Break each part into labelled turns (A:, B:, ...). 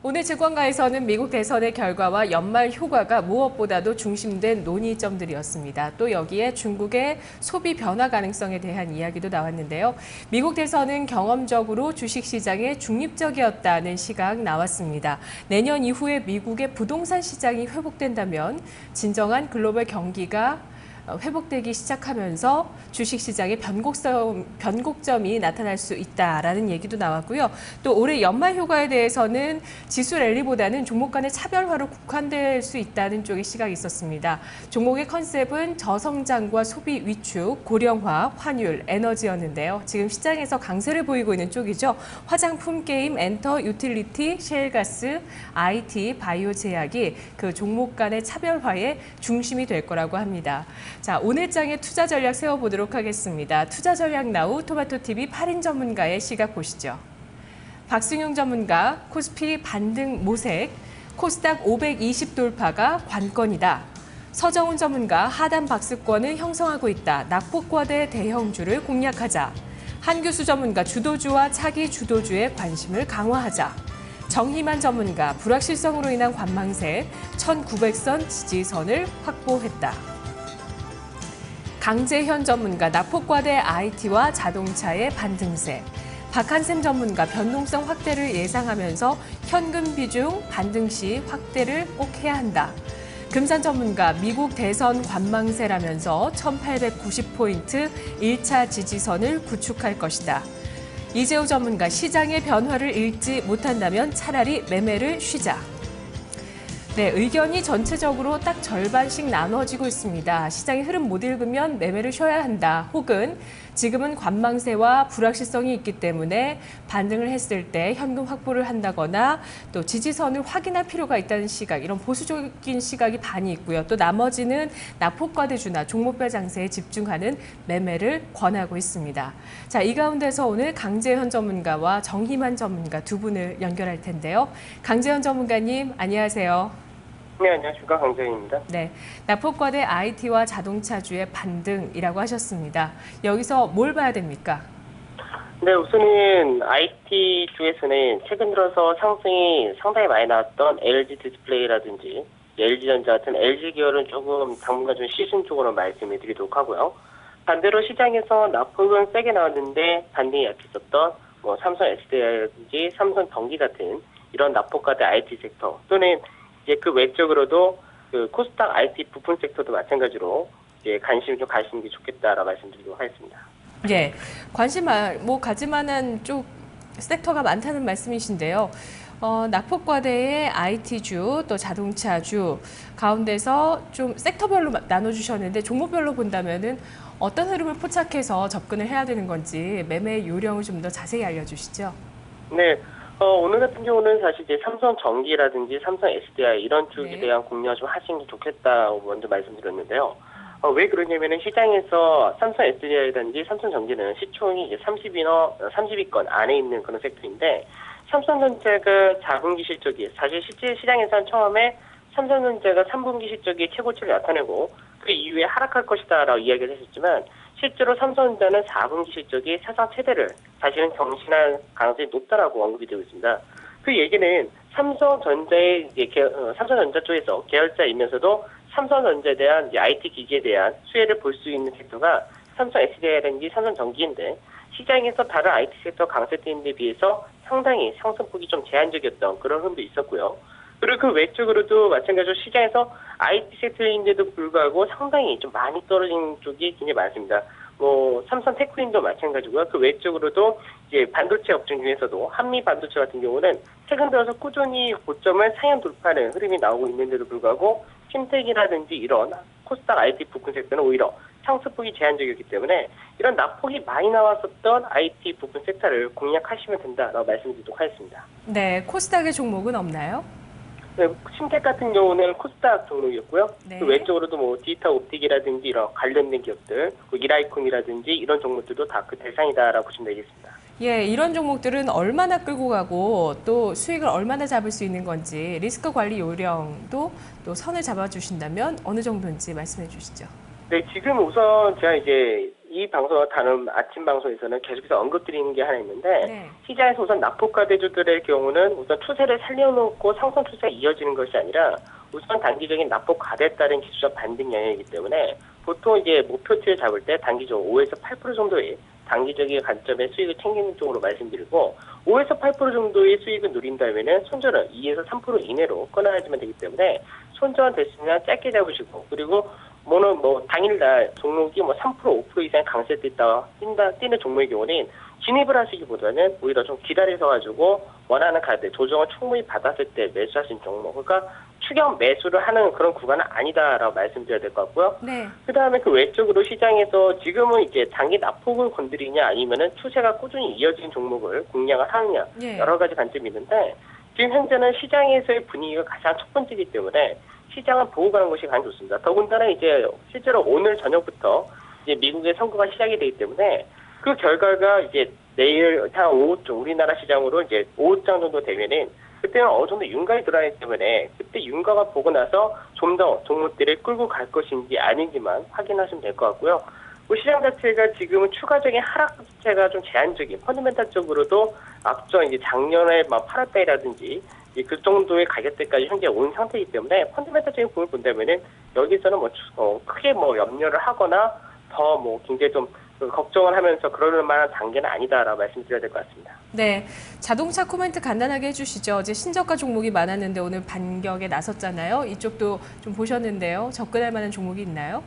A: 오늘 증권가에서는 미국 대선의 결과와 연말 효과가 무엇보다도 중심된 논의점들이었습니다. 또 여기에 중국의 소비 변화 가능성에 대한 이야기도 나왔는데요. 미국 대선은 경험적으로 주식시장에 중립적이었다는 시각 나왔습니다. 내년 이후에 미국의 부동산 시장이 회복된다면 진정한 글로벌 경기가 회복되기 시작하면서 주식시장의 변곡점, 변곡점이 나타날 수 있다라는 얘기도 나왔고요. 또 올해 연말 효과에 대해서는 지수 랠리보다는 종목 간의 차별화로 국한될 수 있다는 쪽의 시각이 있었습니다. 종목의 컨셉은 저성장과 소비 위축, 고령화, 환율, 에너지였는데요. 지금 시장에서 강세를 보이고 있는 쪽이죠. 화장품, 게임, 엔터, 유틸리티, 셰일가스, IT, 바이오 제약이 그 종목 간의 차별화의 중심이 될 거라고 합니다. 자, 오늘 장의 투자 전략 세워보도록 하겠습니다. 투자 전략 나우 토마토TV 8인 전문가의 시각 보시죠. 박승용 전문가, 코스피 반등 모색, 코스닥 520 돌파가 관건이다. 서정훈 전문가, 하단 박스권을 형성하고 있다. 낙폭과대 대형주를 공략하자. 한교수 전문가, 주도주와 차기 주도주의 관심을 강화하자. 정희만 전문가, 불확실성으로 인한 관망세 1900선 지지선을 확보했다. 강재현 전문가 낙폭과대 IT와 자동차의 반등세. 박한샘 전문가 변동성 확대를 예상하면서 현금 비중 반등 시 확대를 꼭 해야 한다. 금산 전문가 미국 대선 관망세라면서 1890포인트 1차 지지선을 구축할 것이다. 이재호 전문가 시장의 변화를 읽지 못한다면 차라리 매매를 쉬자. 네, 의견이 전체적으로 딱 절반씩 나눠지고 있습니다. 시장의 흐름 못 읽으면 매매를 쉬어야 한다. 혹은 지금은 관망세와 불확실성이 있기 때문에 반등을 했을 때 현금 확보를 한다거나 또 지지선을 확인할 필요가 있다는 시각, 이런 보수적인 시각이 반이 있고요. 또 나머지는 낙폭과대주나 종목별 장세에 집중하는 매매를 권하고 있습니다. 자, 이 가운데서 오늘 강재현 전문가와 정희만 전문가 두 분을 연결할 텐데요. 강재현 전문가님, 안녕하세요.
B: 네, 안녕하십니까. 강재입니다.
A: 네, 낙폭과대 IT와 자동차주의 반등이라고 하셨습니다. 여기서 뭘 봐야 됩니까?
B: 네, 우선은 IT 쪽에서는 최근 들어서 상승이 상당히 많이 나왔던 LG 디스플레이라든지 LG전자 같은 LG 계열은 조금 당분간 좀 시즌 쪽으로 말씀을 드리도록 하고요. 반대로 시장에서 낙폭은 세게 나왔는데 반등이 약했었던 뭐 삼성 SDI라든지 삼성 전기 같은 이런 낙폭과대 IT 섹터 또는 이제 그 외적으로도 그 코스닥 IT 부품 섹터도 마찬가지로 이제 관심을 좀 가시는 게 좋겠다라고 말씀드리도록 하겠습니다.
A: 예, 관심 아- 뭐 가지만한 쪽 섹터가 많다는 말씀이신데요. 어, 낙폭과대의 IT주 또 자동차주 가운데서 좀 섹터별로 마- 나눠주셨는데 종목별로 본다면은 어떤 흐름을 포착해서 접근을 해야 되는 건지 매매 요령을 좀 더 자세히 알려주시죠.
B: 네. 어, 오늘 같은 경우는 사실 이제 삼성 전기라든지 삼성 SDI 이런 쪽에
A: 네.
B: 대한 공략을 좀 하시는 게 좋겠다고 먼저 말씀드렸는데요. 어, 왜 그러냐면은 시장에서 삼성 SDI라든지 삼성 전기는 시총이 이제 30위너, 30위권 안에 있는 그런 섹터인데 삼성전자가 4분기 실적이 사실 실제 시장에서는 처음에 삼성전자가 3분기 실적이 최고치를 나타내고 그 이후에 하락할 것이다라고 이야기를 했었지만 실제로 삼성전자는 4분기 실적이 사상 최대를 사실은 경신할 가능성이 높다라고 언급이 되고 있습니다. 그 얘기는 삼성전자의 이제 계- 어, 삼성전자 쪽에서 계열사이면서도 삼성전자에 대한 이제 IT 기기에 대한 수혜를 볼 수 있는 섹터가 삼성 SDI라든지 삼성전기인데 시장에서 다른 IT 섹터 강세대인데 비해서 상당히 상승폭이 좀 제한적이었던 그런 흐름도 있었고요. 그리고 그 외적으로도 마찬가지로 시장에서 IT 섹터인데도 불구하고 상당히 좀 많이 떨어진 쪽이 굉장히 많습니다. 뭐 삼성 테크린도 마찬가지고요. 그 외적으로도 이제 반도체 업종 중에서도 한미 반도체 같은 경우는 최근 들어서 꾸준히 고점을 상향 돌파하는 흐름이 나오고 있는데도 불구하고 핀텍이라든지 이런 코스닥 IT 부품 섹터는 오히려 상승폭이 제한적이었기 때문에 이런 낙폭이 많이 나왔었던 IT 부품 섹터를 공략하시면 된다라고 말씀드리도록 하겠습니다.
A: 네, 코스닥의 종목은 없나요?
B: 네, 심텍 같은 경우는 코스닥 종목이었고요.
A: 네.
B: 그 외적으로도 뭐 디지털 옵틱이라든지 이런 관련된 기업들, 그 이라이콘이라든지 이런 종목들도 다 그 대상이다라고 보시면 되겠습니다.
A: 예, 이런 종목들은 얼마나 끌고 가고 또 수익을 얼마나 잡을 수 있는 건지 리스크 관리 요령도 또 선을 잡아주신다면 어느 정도인지 말씀해 주시죠.
B: 네, 지금 우선 제가 이제 이 방송 다른 아침 방송에서는 계속해서 언급드리는 게 하나 있는데
A: 네.
B: 시장에서 우선 납폭가 대주들의 경우는 우선 추세를 살려놓고 상승 추세가 이어지는 것이 아니라 우선 단기적인 납폭 가대에 따른 기술적 반등 영역이기 때문에 보통 이제 목표치를 잡을 때 단기적으로 5에서 8% 정도의 단기적인 관점의 수익을 챙기는 쪽으로 말씀드리고 5에서 8% 정도의 수익을 누린다면은 손절은 2에서 3% 이내로 끊어야지만 되기 때문에 손절 됐으면 짧게 잡으시고 그리고 뭐는 뭐 당일날 종목이 뭐 3% 5% 이상 강세 뛴다 뛴다 뛰는 종목의 경우는 진입을 하시기보다는 오히려 좀 기다려서 가지고 원하는 가드 조정을 충분히 받았을 때 매수하신 종목 그러니까 추격 매수를 하는 그런 구간은 아니다라고 말씀드려야 될 것 같고요.
A: 네.
B: 그 다음에 그 외적으로 시장에서 지금은 이제 장기 납폭을 건드리냐 아니면은 추세가 꾸준히 이어진 종목을 공략을 하느냐
A: 예.
B: 여러 가지 관점이 있는데 지금 현재는 시장에서의 분위기가 가장 첫 번째이기 때문에 시장은 보고 가는 것이 가장 좋습니다. 더군다나 이제 실제로 오늘 저녁부터 이제 미국의 선거가 시작이 되기 때문에 그 결과가 이제 내일 한 오후쯤 우리나라 시장으로 이제 오후장 정도 되면은 그때는 어느 정도 윤곽이 들어가기 때문에 그때 윤곽을 보고 나서 좀 더 종목들을 끌고 갈 것인지 아닌지만 확인하시면 될 것 같고요. 그 시장 자체가 지금은 추가적인 하락 자체가 좀 제한적인 펀드멘탈적으로도 앞서 이제 작년에 막 팔았다라든지 그 정도의 가격대까지 현재 온 상태이기 때문에 펀드멘탈적인 부분을 본다면은 여기서는 뭐 추- 어, 크게 뭐 염려를 하거나 더 뭐 굉장히 좀 걱정을 하면서 그럴 만한 단계는 아니다라고 말씀드려야 될 것 같습니다.
A: 네. 자동차 코멘트 간단하게 해주시죠. 어제 신저가 종목이 많았는데 오늘 반격에 나섰잖아요. 이쪽도 좀 보셨는데요. 접근할 만한 종목이 있나요?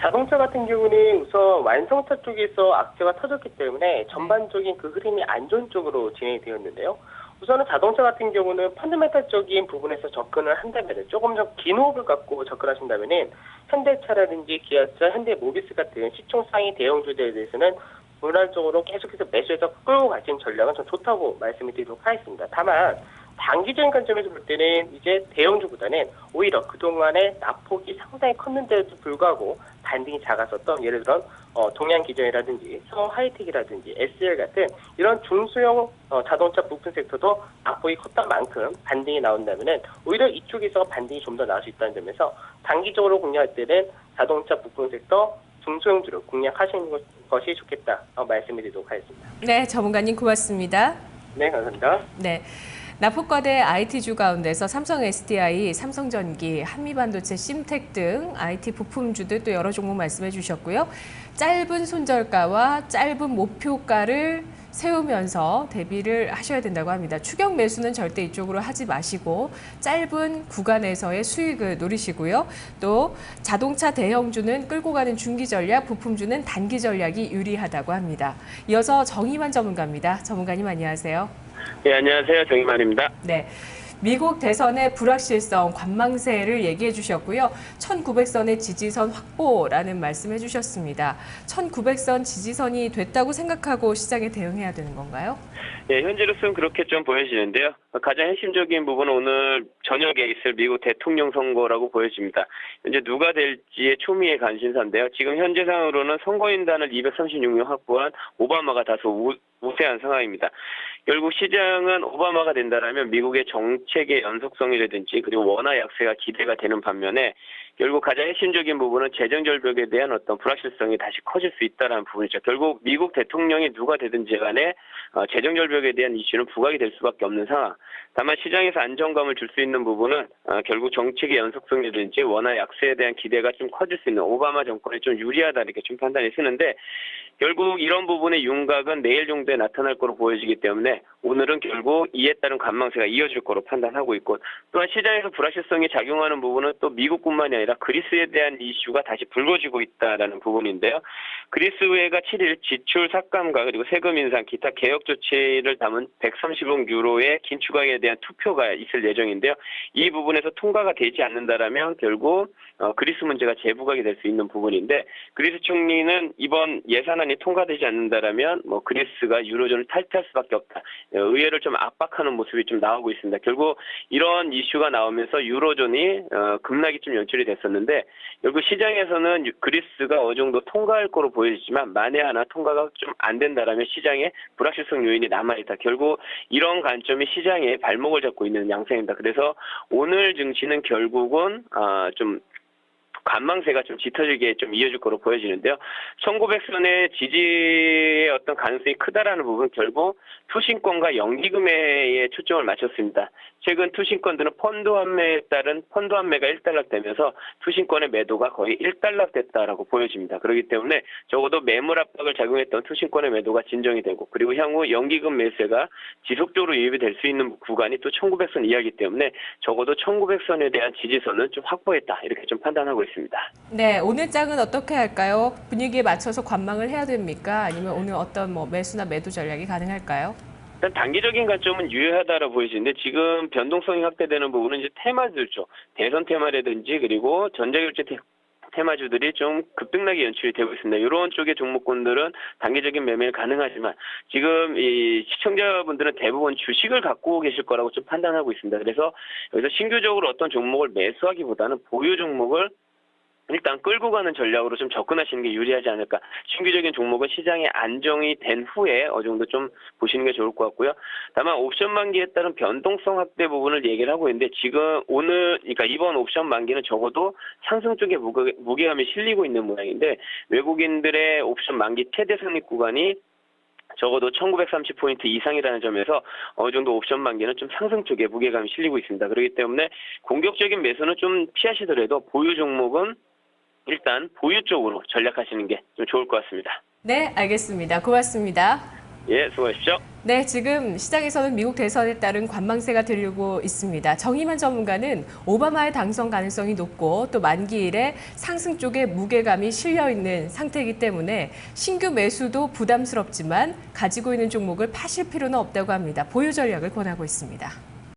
B: 자동차 같은 경우는 우선 완성차 쪽에서 악재가 터졌기 때문에 전반적인 그 흐름이 안 좋은 쪽으로 진행이 되었는데요. 우선은 자동차 같은 경우는 펀드멘탈적인 부분에서 접근을 한다면 조금 더 긴 호흡을 갖고 접근하신다면은 현대차라든지 기아차, 현대모비스 같은 시총 상위 대형주들에 대해서는 분할적으로 계속해서 매수해서 끌고 가시는 전략은 좀 좋다고 말씀을 드리도록 하겠습니다. 다만 단기적인 관점에서 볼 때는 이제 대형주보다는 오히려 그동안에 낙폭이 상당히 컸는데도 불구하고 반등이 작았었던 예를 들어 어, 동양기전이라든지 성호 하이텍이라든지 SL 같은 이런 중소형 어, 자동차 부품 섹터도 낙폭이 컸던 만큼 반등이 나온다면은 오히려 이쪽에서 반등이 좀 더 나올 수 있다는 점에서 단기적으로 공략할 때는 자동차 부품 섹터 중소형주를 공략하시는 것- 것이 좋겠다 어, 말씀드리도록 하겠습니다.
A: 네, 전문가님 고맙습니다.
B: 네, 감사합니다.
A: 네. 납폭과대 IT주 가운데서 삼성 SDI, 삼성전기, 한미반도체, 심텍 등 IT 부품주들 또 여러 종목 말씀해 주셨고요. 짧은 손절가와 짧은 목표가를 세우면서 대비를 하셔야 된다고 합니다. 추격 매수는 절대 이쪽으로 하지 마시고 짧은 구간에서의 수익을 노리시고요. 또 자동차 대형주는 끌고 가는 중기 전략, 부품주는 단기 전략이 유리하다고 합니다. 이어서 정의만 전문가입니다. 전문가님 안녕하세요.
C: 네, 안녕하세요. 정희만입니다.
A: 네. 미국 대선의 불확실성, 관망세를 얘기해 주셨고요. 1900선의 지지선 확보라는 말씀해 주셨습니다. 1900선 지지선이 됐다고 생각하고 시장에 대응해야 되는 건가요?
C: 예, 현재로서는 그렇게 좀 보여지는데요. 가장 핵심적인 부분은 오늘 저녁에 있을 미국 대통령 선거라고 보여집니다. 현재 누가 될지의 초미의 관심사인데요. 지금 현재 상으로는 선거인단을 236명 확보한 오바마가 다소 우, 우세한 상황입니다. 결국 시장은 오바마가 된다라면 미국의 정책의 연속성이라든지 그리고 원화 약세가 기대가 되는 반면에 결국 가장 핵심적인 부분은 재정 절벽에 대한 어떤 불확실성이 다시 커질 수 있다는 부분이죠. 결국 미국 대통령이 누가 되든지 간에 어, 재정 절벽에 대한 이슈는 부각이 될 수밖에 없는 상황. 다만 시장에서 안정감을 줄 수 있는 부분은 어, 결국 정책의 연속성이라든지 원화 약세에 대한 기대가 좀 커질 수 있는 오바마 정권에 좀 유리하다 이렇게 좀 판단이 쓰는데 결국 이런 부분의 윤곽은 내일 정도에 나타날 거로 보여지기 때문에 오늘은 결국 이에 따른 관망세가 이어질 거로 판단하고 있고 또한 시장에서 불확실성이 작용하는 부분은 또 미국뿐만이 아니라 그리스에 대한 이슈가 다시 불거지고 있다라는 부분인데요. 그리스회가 7일 지출 삭감과 그리고 세금 인상, 기타 개혁 조치를 담은 130억 유로의 긴축안에 대한 투표가 있을 예정인데요. 이 부분에서 통과가 되지 않는다라면 결국 어, 그리스 문제가 재부각이 될 수 있는 부분인데 그리스 총리는 이번 예산안 이 통과되지 않는다라면 뭐 그리스가 유로존을 탈퇴할 수밖에 없다. 어, 의회를 좀 압박하는 모습이 좀 나오고 있습니다. 결국 이런 이슈가 나오면서 유로존이 어, 급락이 좀 연출이 됐었는데 결국 시장에서는 유- 그리스가 어느 정도 통과할 거로 보여지지만 만에 하나 통과가 좀 안 된다라면 시장에 불확실성 요인이 남아있다. 결국 이런 관점이 시장에 발목을 잡고 있는 양상입니다. 그래서 오늘 증시는 결국은 아, 좀 관망세가 좀 짙어지게 좀 이어질 거로 보여지는데요. 1900선의 지지의 어떤 가능성이 크다라는 부분 결국 투신권과 연기금에 초점을 맞췄습니다. 최근 투신권들은 펀드 환매에 따른 펀드 환매가 1달러 되면서 투신권의 매도가 거의 1달러 됐다라고 보여집니다. 그렇기 때문에 적어도 매물 압박을 작용했던 투신권의 매도가 진정이 되고 그리고 향후 연기금 매수가 지속적으로 유입이 될 수 있는 구간이 또 1900선 이하기 때문에 적어도 1900선에 대한 지지선은 좀 확보했다 이렇게 좀 판단하고 있습니다.
A: 네, 오늘 장은 어떻게 할까요? 분위기에 맞춰서 관망을 해야 됩니까? 아니면 오늘 어떤 뭐 매수나 매도 전략이 가능할까요?
C: 일단 단기적인 관점은 유효하다라 보이시는데 지금 변동성이 확대되는 부분은 이제 테마주죠. 대선 테마라든지 그리고 전자결제 테, 테마주들이 좀 급등나게 연출이 되고 있습니다. 이런 쪽의 종목군들은 단기적인 매매 가능하지만 지금 이 시청자분들은 대부분 주식을 갖고 계실 거라고 좀 판단하고 있습니다. 그래서 여기서 신규적으로 어떤 종목을 매수하기보다는 보유 종목을 일단 끌고 가는 전략으로 좀 접근하시는 게 유리하지 않을까. 신규적인 종목은 시장에 안정이 된 후에 어느 정도 좀 보시는 게 좋을 것 같고요. 다만 옵션 만기에 따른 변동성 확대 부분을 얘기를 하고 있는데 지금 오늘 그러니까 이번 옵션 만기는 적어도 상승 쪽에 무게, 무게감이 실리고 있는 모양인데 외국인들의 옵션 만기 최대 선익 구간이 적어도 1930포인트 이상이라는 점에서 어느 정도 옵션 만기는 좀 상승 쪽에 무게감이 실리고 있습니다. 그렇기 때문에 공격적인 매수는 좀 피하시더라도 보유 종목은 일단 보유 쪽으로 전략하시는 게 좀 좋을 것 같습니다.
A: 네, 알겠습니다. 고맙습니다.
C: 예, 수고하십시오.
A: 네, 지금 시장에서는 미국 대선에 따른 관망세가 들리고 있습니다. 정의만 전문가는 오바마의 당선 가능성이 높고 또 만기일에 상승 쪽에 무게감이 실려 있는 상태이기 때문에 신규 매수도 부담스럽지만 가지고 있는 종목을 파실 필요는 없다고 합니다. 보유 전략을 권하고 있습니다.